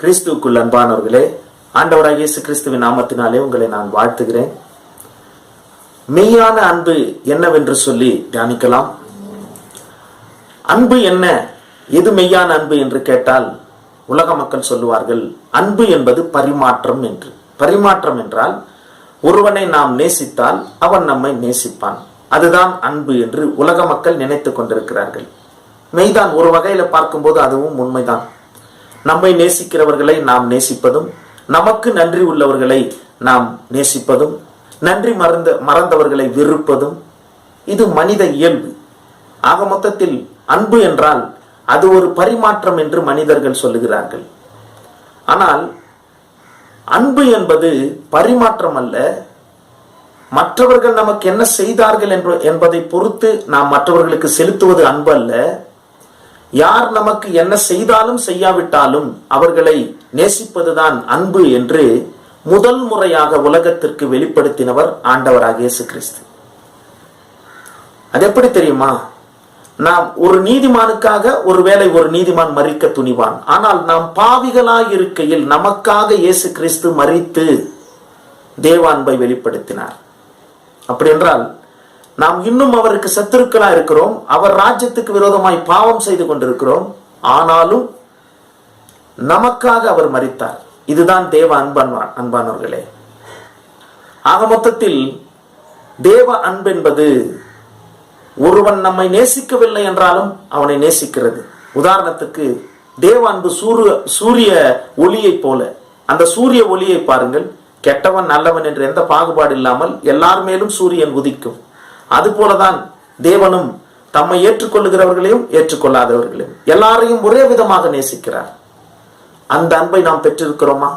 கிறிஸ்துவுக்குள் அன்பானவர்களே ஆண்டவராக இயேசு கிறிஸ்துவின் நாமத்தினாலே உங்களை நான் வாழ்த்துகிறேன். மெய்யான அன்பு என்னவென்று சொல்லி தியானிக்கலாம். அன்பு என்ன? எது மெய்யான அன்பு என்று கேட்டால் உலக மக்கள் சொல்லுவார்கள் அன்பு என்பது பரிமாற்றம் என்று. பரிமாற்றம் என்றால் ஒருவனை நாம் நேசித்தால் அவன் நம்மை நேசிப்பான். அதுதான் அன்பு என்று உலக மக்கள் நினைத்து கொண்டிருக்கிறார்கள். மெய்தான் ஒரு வகையில பார்க்கும்போது அதுவும் உண்மைதான். நம்மை நேசிக்கிறவர்களை நாம் நேசிப்பதும் நமக்கு நன்றி உள்ளவர்களை நாம் நேசிப்பதும் நன்றி மறந்த மறந்தவர்களை வெறுப்பதும் இது மனித இயல்பு. ஆக மொத்தத்தில் அன்பு என்றால் அது ஒரு பரிமாற்றம் என்று மனிதர்கள் சொல்லுகிறார்கள். ஆனால் அன்பு என்பது பரிமாற்றம் அல்ல. மற்றவர்கள் நமக்கு என்ன செய்தார்கள் என்று என்பதை பொறுத்து நாம் மற்றவர்களுக்கு செலுத்துவது அன்பு அல்ல. யார் நமக்கு என்ன செய்தாலும் செய்யாவிட்டாலும் அவர்களை நேசிப்பதுதான் அன்பு என்று முதல் முறையாக உலகத்திற்கு வெளிப்படுத்தினவர் ஆண்டவராக இயேசு கிறிஸ்து. அது எப்படி தெரியுமா? நாம் ஒரு நீதிமானுக்காக ஒருவேளை ஒரு நீதிமான் மறிக்க துணிவான். ஆனால் நாம் பாவிகளாய் இருக்கையில் நமக்காக இயேசு கிறிஸ்து மறித்து தேவ அன்பை வெளிப்படுத்தினார். அப்படி என்றால் நாம் இன்னும் அவருக்கு சத்துருக்களா இருக்கிறோம். அவர் ராஜ்யத்துக்கு விரோதமாய் பாவம் செய்து கொண்டிருக்கிறோம். ஆனாலும் நமக்காக அவர் மறித்தார் இதுதான் தேவ அன்பான் அன்பானவர்களே. ஆக மொத்தத்தில் தேவ அன்பென்பது ஒருவன் நம்மை நேசிக்கவில்லை என்றாலும் அவனை நேசிக்கிறது. உதாரணத்துக்கு தேவ அன்பு சூரிய சூரிய ஒளியை போல. அந்த சூரிய ஒளியை பாருங்கள். கெட்டவன் நல்லவன் என்று எந்த பாகுபாடு இல்லாமல் எல்லார் மேலும் சூரியன் உதிக்கும். அதுபோலதான் தேவனும் தம்மை ஏற்றுக்கொள்ளுகிறவர்களையும் ஏற்றுக்கொள்ளாதவர்களையும் எல்லாரையும் ஒரே விதமாக நேசிக்கிறார். அந்த அன்பை நாம் பெற்றிருக்கிறோமா?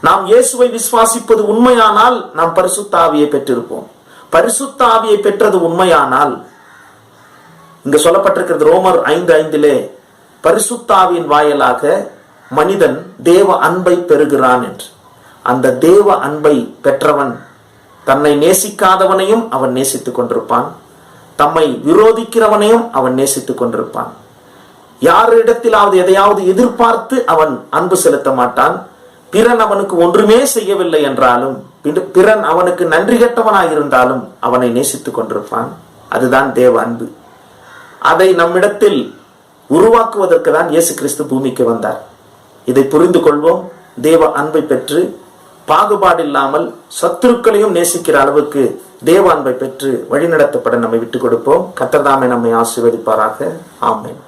நாம் இயேசுவை விசுவாசிப்பது உண்மையானால் நாம் பரிசுத்த ஆவியை பெற்றிருப்போம். பரிசுத்த ஆவியை பெற்றது உண்மையானால் இங்க சொல்லப்பட்டிருக்கிறது ரோமர் ஐந்து ஐந்திலே பரிசுத்தாவின் வாயிலாக மனிதன் தேவ அன்பை பெறுகிறான் என்று. அந்த தேவ அன்பை பெற்றவன் தன்னை நேசிக்காதவனையும் அவன் நேசித்துக் கொண்டிருப்பான். தம்மை விரோதிக்கிறவனையும் அவன் நேசித்துக் கொண்டிருப்பான். யாரிடத்திலாவது எதையாவது எதிர்பார்த்து அவன் அன்பு செலுத்த மாட்டான். பிறன் அவனுக்கு ஒன்றுமே செய்யவில்லை என்றாலும் பிறன் அவனுக்கு நன்றி கெட்டவனாக இருந்தாலும் அவனை நேசித்துக் கொண்டிருப்பான். அதுதான் தேவ அன்பு. அதை நம்மிடத்தில் உருவாக்குவதற்கு தான் இயேசு கிறிஸ்து பூமிக்கு வந்தார். இதை புரிந்து கொள்வோம். தேவ அன்பை பெற்று பாகுபாடில்லாமல் சத்துருக்களையும் நேசிக்கிற அளவுக்கு தேவான்பை பெற்று வழிநடத்தப்பட நம்மை விட்டுக் கொடுப்போம். கத்தர்தாமே நம்மை ஆசீர்வதிப்பாராக. ஆமேன்.